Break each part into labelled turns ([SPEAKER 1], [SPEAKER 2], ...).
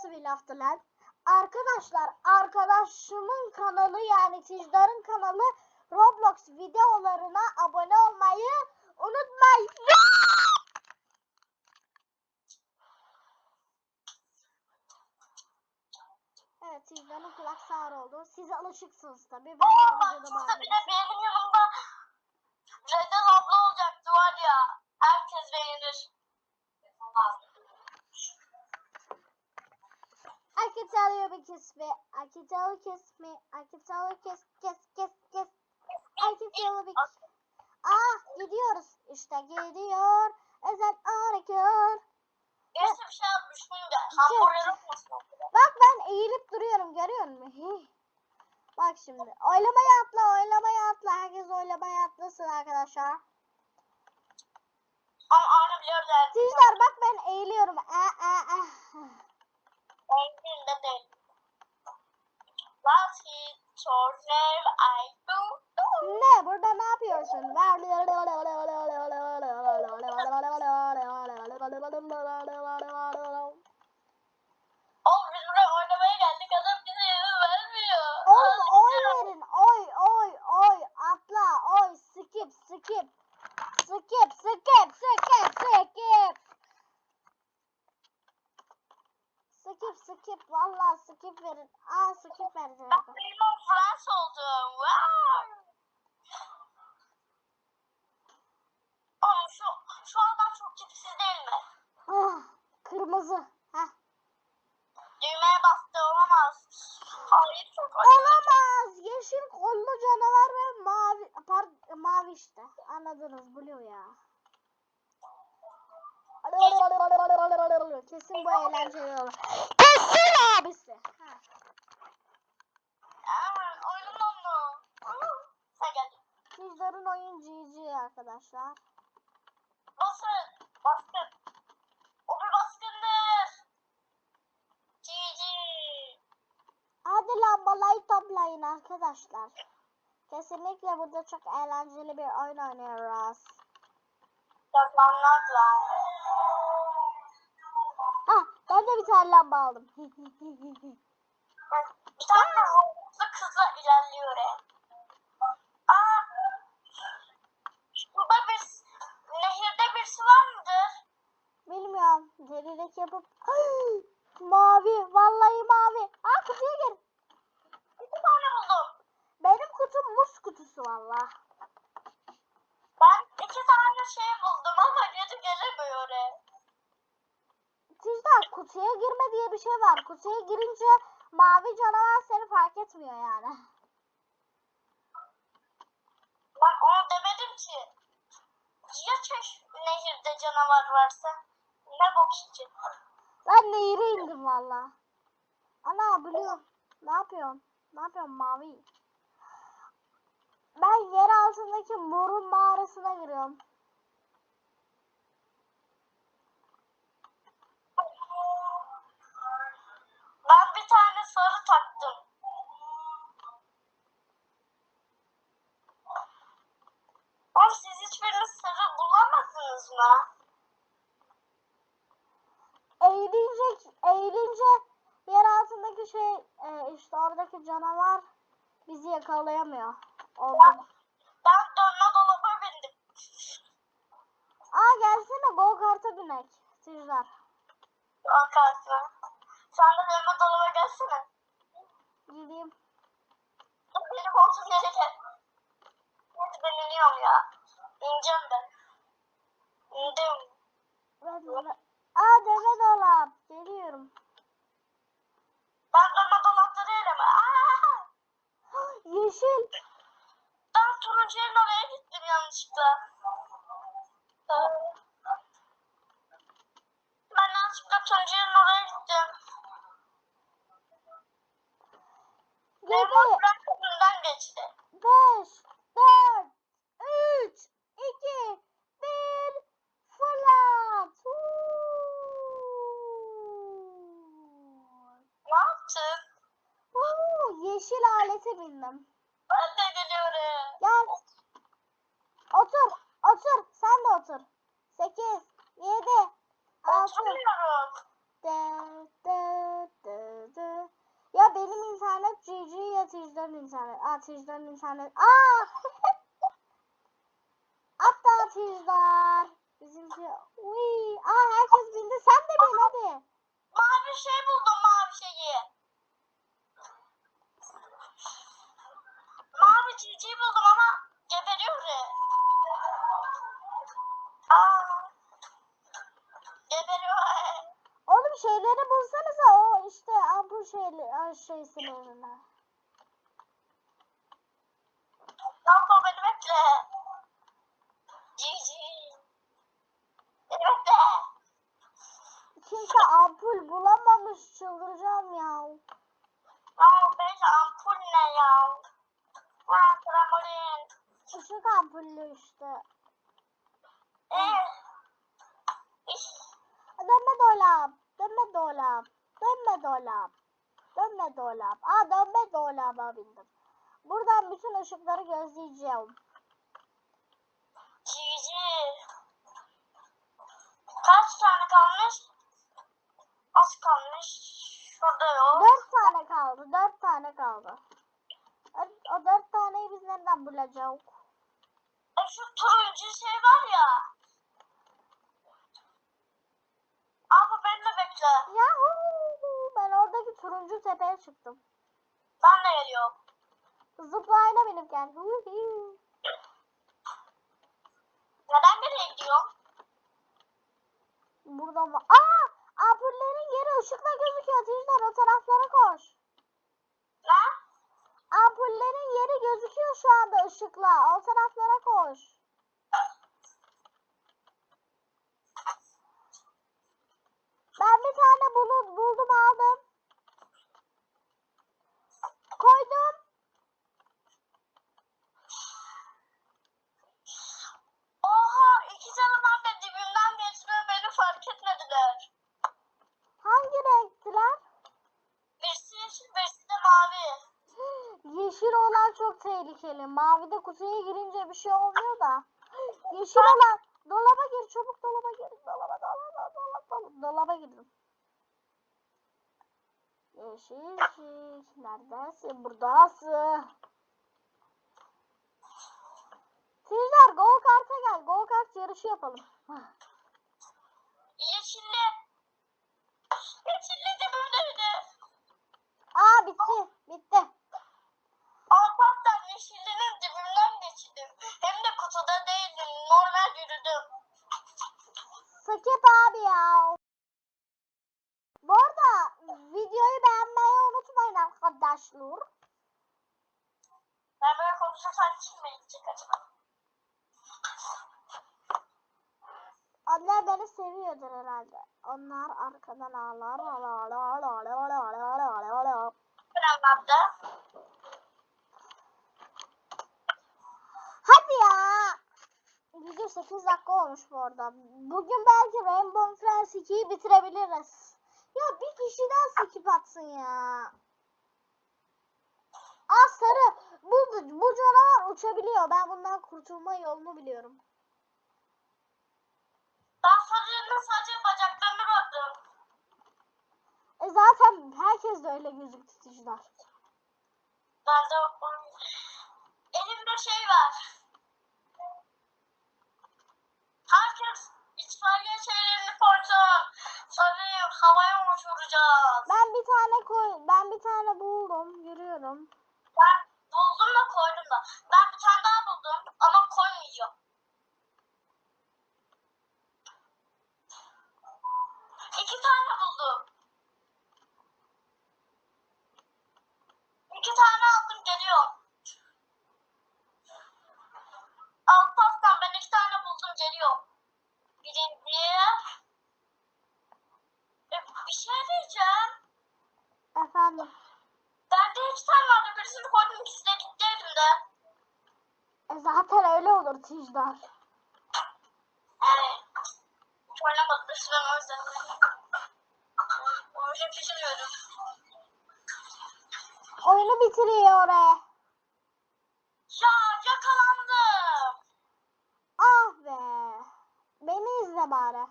[SPEAKER 1] nasıl bir laftı lan? Arkadaşlar arkadaşımın kanalı yani Ticdar'ın kanalı Roblox videolarına abone olmayı unutmayın. Evet Ticdar'ın kulak sağır oldu. Siz alışıksınız tabii. Ben bu
[SPEAKER 2] bak bir de benim yanımda Redel abla olacaktı var ya. Herkes beğenir.
[SPEAKER 1] I can tell you kiss kiss kiss kiss. I can tell you a Ah gidiyoruz. İşte gidiyor. Ezel harekat.
[SPEAKER 2] Gerisi bir şey yapmışım da.
[SPEAKER 1] Bak ben eğilip duruyorum görüyor musun? Bak şimdi. Oylamaya atla oylamaya atla. Herkes oylamaya atlasın arkadaşlar.
[SPEAKER 2] Ama Arne biliyor.
[SPEAKER 1] Sizler bak ben eğiliyorum. Ee, ee, ee.
[SPEAKER 2] Benim de değil. What is your name? I do.
[SPEAKER 1] Ne? Burada ne yapıyorsun?
[SPEAKER 2] Oğlum biz buraya oynamaya geldik. Adam bize izin vermiyor.
[SPEAKER 1] Oğlum oy verin. Oy oy oy. Atla oy. Skip skip. Skip skip skip skip. Skip skip. Vallahi skip verin. Aa skip verin.
[SPEAKER 2] Ben Raymond Frans oldum. Wow. Oğlum şu, şu adam çok tipsiz değil mi?
[SPEAKER 1] Ah, kırmızı. Heh.
[SPEAKER 2] Düğmeye bastı olamaz. Hayır çok acı.
[SPEAKER 1] Olamaz. Yeşil kollu canavar ve mavi par, mavi işte. Anladınız blue ya. Kesin bu eğlenceli olur. Kesin abisi. Ha.
[SPEAKER 2] Aa, oyunun onu. Sen gel.
[SPEAKER 1] Sizlerin oyun GG arkadaşlar.
[SPEAKER 2] Basın. Baskın. O bir baskındır. GG.
[SPEAKER 1] Hadi lambalayı toplayın arkadaşlar. Kesinlikle burada çok eğlenceli bir oyun oynuyoruz.
[SPEAKER 2] Saklanmakla.
[SPEAKER 1] Ha, ben de bir tane lamba aldım.
[SPEAKER 2] Bir tane kızla ilerliyor he. Aa. Burada bir nehirde birisi var mıdır?
[SPEAKER 1] Bilmiyorum. Delilik yapıp mavi. Vallahi mavi. Aa kutuya gir.
[SPEAKER 2] İki tane buldum.
[SPEAKER 1] Benim kutum muz kutusu valla.
[SPEAKER 2] Ben iki tane şey buldum ama geri gelemiyor.
[SPEAKER 1] Sizden kutuya girme diye bir şey var. Kutuya girince mavi canavar seni fark etmiyor yani.
[SPEAKER 2] Ben onu demedim ki. Ya çeş nehirde canavar varsa? Bok için?
[SPEAKER 1] Ben nehire indim valla. Ana biliyorum. Ne yapıyorsun? Ne yapıyorsun mavi? Ben yer altındaki morun mağarasına giriyorum.
[SPEAKER 2] Ben bir tane sarı taktım. Oğlum siz hiçbiriniz sarı bulamadınız mı?
[SPEAKER 1] Eğilince, eğilince yer altındaki şey e, işte oradaki canavar bizi yakalayamıyor. Oldu.
[SPEAKER 2] Ben, dönme dolaba bindim.
[SPEAKER 1] Aa gelsene go kart'a binek. Sizler.
[SPEAKER 2] Bakarsın. Sen de dönme dolaba gelsene.
[SPEAKER 1] Gideyim.
[SPEAKER 2] Benim olsun yere gel. Hadi ben iniyorum ya. İneceğim ben. İndim.
[SPEAKER 1] Ben de... Aa deve dolap. Geliyorum.
[SPEAKER 2] Ben dönme dolapta değilim. Aa!
[SPEAKER 1] Yeşil.
[SPEAKER 2] Ben turuncu yerin oraya gittim yanlışlıkla. Ee, Ben yanlışlıkla turuncu yerin oraya gittim.
[SPEAKER 1] Yedi.
[SPEAKER 2] bırak önümden geçti.
[SPEAKER 1] 5, 4, 3, 2, 1, fırlat.
[SPEAKER 2] Ne yaptın?
[SPEAKER 1] Huu, yeşil alete bindim.
[SPEAKER 2] Ben de geliyorum.
[SPEAKER 1] Gel. Otur, otur. Sen de otur. 8, 7, 6,
[SPEAKER 2] Oturmuyorum.
[SPEAKER 1] 4, 4, Tijdar'ın internet. Aa Tijdar'ın internet. Aa! Hatta Tijdar. Bizimki. Uy. Aa herkes bindi. Sen de bin hadi.
[SPEAKER 2] Mavi şey buldum mavi şeyi. Mavi civciv buldum ama geberiyor ya. Aa. Geberiyor.
[SPEAKER 1] Şeyleri bulsanıza o işte ampul şeyli ay, şeysilerine.
[SPEAKER 2] Damla beni bekle. Cici. Beni bekle.
[SPEAKER 1] Kimse ampul bulamamış çıldıracağım ya.
[SPEAKER 2] Aa beş ampul ne ya? Ha trambolin.
[SPEAKER 1] Işık ampullü işte.
[SPEAKER 2] Eh. İş.
[SPEAKER 1] Dönme dolap. Dönme dolap. Dönme dolap. Dönme dolap. Aa dönme dolaba bindim. Buradan bütün ışıkları gözleyeceğim.
[SPEAKER 2] Cici. Kaç tane kalmış? Az kalmış. Şurada yok.
[SPEAKER 1] Dört tane kaldı. Dört tane kaldı. O, dört taneyi biz nereden bulacağız?
[SPEAKER 2] E şu turuncu şey var ya. Abi beni de bekle.
[SPEAKER 1] Yahoo! Ben oradaki turuncu tepeye çıktım.
[SPEAKER 2] Ben de geliyorum.
[SPEAKER 1] Zıplayına binip gel.
[SPEAKER 2] Neden nereye gidiyorum?
[SPEAKER 1] Burada mı? Aa! Ampullerin yeri ışıkla gözüküyor. Tijler o taraflara koş.
[SPEAKER 2] Ne?
[SPEAKER 1] Ampullerin yeri gözüküyor şu anda ışıkla. O taraflara koş. Ben bir tane bulut buldum aldım. Koydum.
[SPEAKER 2] Oha iki canım de dibimden geçti ve beni fark etmediler.
[SPEAKER 1] Hangi renktiler?
[SPEAKER 2] Birisi yeşil birisi de mavi.
[SPEAKER 1] Yeşil olan çok tehlikeli. Mavide kutuya girince bir şey olmuyor da. Yeşil olan dolaba gir çabuk dolaba gir. Dolaba dolaba dolaba dolaba, dolaba girdim. Yeşilcik neredesin? Buradasın. Sizler go kart'a gel. Go kart yarışı yapalım.
[SPEAKER 2] Yeşilli. Yeşilli dibimdeydi.
[SPEAKER 1] Aa bitti. Bitti. Skip abi ya. Bu arada videoyu beğenmeyi unutmayın arkadaşlar.
[SPEAKER 2] Ben böyle kim mi gidecek acaba?
[SPEAKER 1] Onlar beni seviyordur herhalde. Onlar arkadan ağlar ağlar ağlar ağlar ağlar ağlar ağlar.
[SPEAKER 2] Ben anlattım.
[SPEAKER 1] Hadi ya. Video 8 dakika olmuş bu arada. Bugün belki Rainbow Friends 2'yi bitirebiliriz. Ya bir kişi daha skip atsın ya. Aa sarı. Bu, bu canavar uçabiliyor. Ben bundan kurtulma yolunu biliyorum.
[SPEAKER 2] Ben sarının sadece bacaklarını gördüm.
[SPEAKER 1] E zaten herkes de öyle gözük tutucular.
[SPEAKER 2] Ben de. Elimde şey var. Herkes itfaiye şeylerini koysun. Sarıyı havaya uçuracağız.
[SPEAKER 1] Ben bir tane koy, ben bir tane buldum, yürüyorum.
[SPEAKER 2] Ben buldum da koydum da. Ben bir tane daha buldum ama koymayacağım. İki tane buldum. İki tane aldım geliyorum. Alt pastan ben iki tane buldum geliyorum. Birinci. E, bir şey diyeceğim.
[SPEAKER 1] Efendim.
[SPEAKER 2] Bende iki tane vardı. Birisini koydum ikisi de gitti elimde.
[SPEAKER 1] E zaten öyle olur Tijdar.
[SPEAKER 2] Yani hiç oynamadım. Ben o yüzden. Oyunu bitirmiyorum.
[SPEAKER 1] Oyunu bitiriyor oraya.
[SPEAKER 2] Ya yakalandım.
[SPEAKER 1] Ah be. Beni izle bari.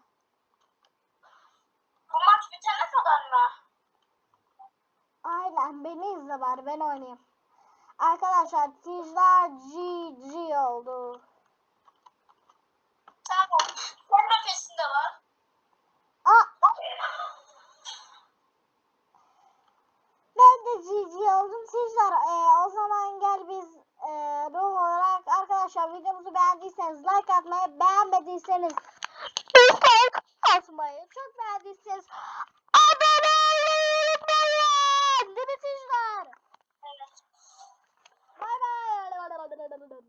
[SPEAKER 2] Bu maç bitene kadar mı?
[SPEAKER 1] Aynen beni izle bari ben oynayayım. Arkadaşlar Tijlar GG oldu.
[SPEAKER 2] Tamam. Pembe pesinde var.
[SPEAKER 1] Aa, ben de GG oldum. Tijlar e, o zaman gel biz e, ruh olarak arkadaşlar videomuzu beğendiyseniz like atmayı beğenmediyseniz atmayı çok beğendiyseniz unutmayın. Değil mi Tijlar?
[SPEAKER 2] Evet.
[SPEAKER 1] Bay bay.